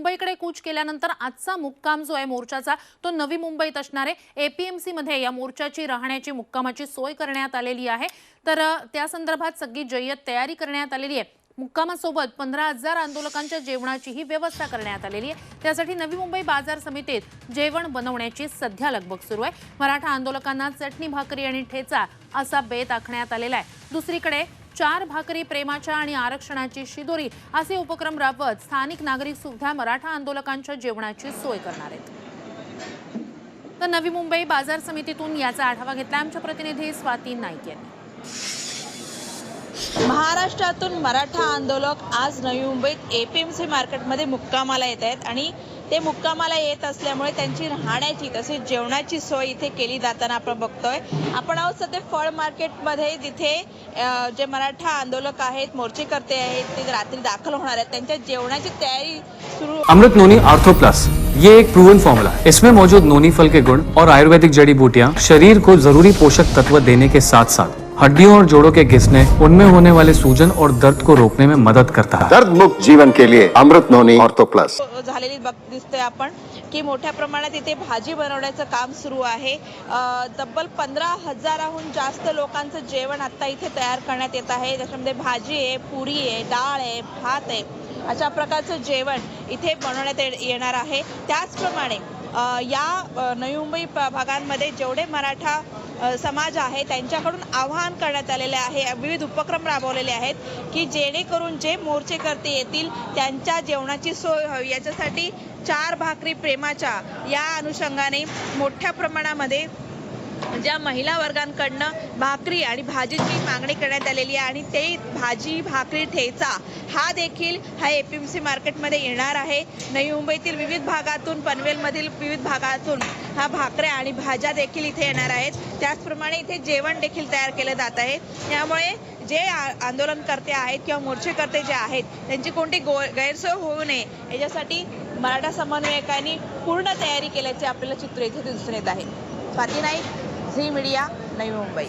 मुंबईकडे कूच केल्यानंतर आजचा मुक्काम जो आहे मोर्चाचा तो नवी मुंबईत असणार आहे. एपीएमसी मध्ये या मोर्चाची राहण्याची मुक्कामाची सोय करण्यात आलेली आहे. तर त्या संदर्भात सगळी जय्यत तयारी करण्यात आलेली आहे. मुक्कामासोबत पंधरा हजार आंदोलकांच्या जेवणाचीही व्यवस्था करण्यात आलेली आहे. त्यासाठी नवी मुंबई बाजार समितीत जेवण बनवण्याची सध्या लगबग सुरू आहे. मराठा आंदोलकांना चटणी भाकरी आणि ठेचा असा बेत आखण्यात आलेला आहे. दुसरीकडे चार भाकरी प्रेमाच्या आणि आरक्षणाची शिदोरी असे उपक्रम राबवत स्थानिक नागरिक सुद्धा मराठा आंदोलकांच्या जेवणाची सोय करणार आहेत. तर नवी मुंबई बाजार समितीतून याचा आढावा घेतला. आमच्या प्रतिनिधी स्वाती नाईक यांनी. महाराष्ट्रातून मराठा आंदोलक आज नवी मुंबईत ए पी एम सी मार्केटमध्ये मुक्कामाला येत आहेत आणि ते मुक्कामाला येत असल्यामुळे त्यांची राहण्याची तसेच जेवणाची सोय इथे केली जाताना आपण बघतोय. आपण आहोत सध्या फळ मार्केटमध्ये अ, जे मराठा आंदोलक आहेत मोर्चेकर्ते आहेत ते रात्री दाखल होणार आहेत. त्यांच्या जेवणाची तयारी सुरू अमृत नोनी आर्थो प्लस ये एक प्रूवन फॉर्मूला है। इसमें मौजूद नोनी फल के गुण और आयुर्वेदिक जड़ी बूटियाँ शरीर को ज़रूरी पोषक तत्व देने के साथ साथ हड्डियों और जोड़ों के घिसने उनमें होने वाले सूजन और दर्द को रोकने में मदद करता है। दर्द मुक्त जीवन के लिए अमृत नोनी ऑर्थो प्लस। झालेली बघ दिसतोय आपण की मोठ्या प्रमाणात इथे भाजी बनवण्याचं काम सुरू आहे. तब्बल पंधरा हजाराहून जास्त लोकांचं जेवण आता इथे तयार करण्यात येत आहे. त्याच्यामध्ये भाजी आहे पुरी आहे डाळ आहे भात आहे. अशा प्रकारचं जेवण इथे बनवण्यात ये- येणार आहे. त्याचप्रमाणे या नवी मुंबई भागांमध्ये जेवढे मराठा समाज आहे त्यांच्याकडून आवाहन करण्यात आलेले आहे विविध उपक्रम राबवलेले आहेत की जेणेकरून जे मोर्चेकर्ते येतील त्यांच्या जेवणाची सोय व्हावी. याच्यासाठी चार भाकरी प्रेमाच्या या अनुषंगाने मोठ्या प्रमाणामध्ये म्हणजे ज्या महिला वर्गांकडनं भाकरी आणि भाजीची मागणी करण्यात आलेली आहे आणि ते भाजी भाकरी ठेचा हा देखील हा ए पी एम सी मार्केटमध्ये येणार आहे. नवी मुंबईतील विविध भागातून पनवेलमधील विविध भागातून हा भाकऱ्या आणि भाज्या देखील इथे येणार आहेत. त्याचप्रमाणे इथे जेवण देखील तयार केलं जात आहे. त्यामुळे जे आ- आंदोलनकर्ते आहेत किंवा मोर्चेकर्ते जे आहेत त्यांची कोणती गो गैरसोय होऊ नये याच्यासाठी मराठा समन्वयकांनी पूर्ण तयारी केल्याचे आपल्याला चित्र इथे दिसून येत आहे. Swati Naik Zee media Navi Mumbai.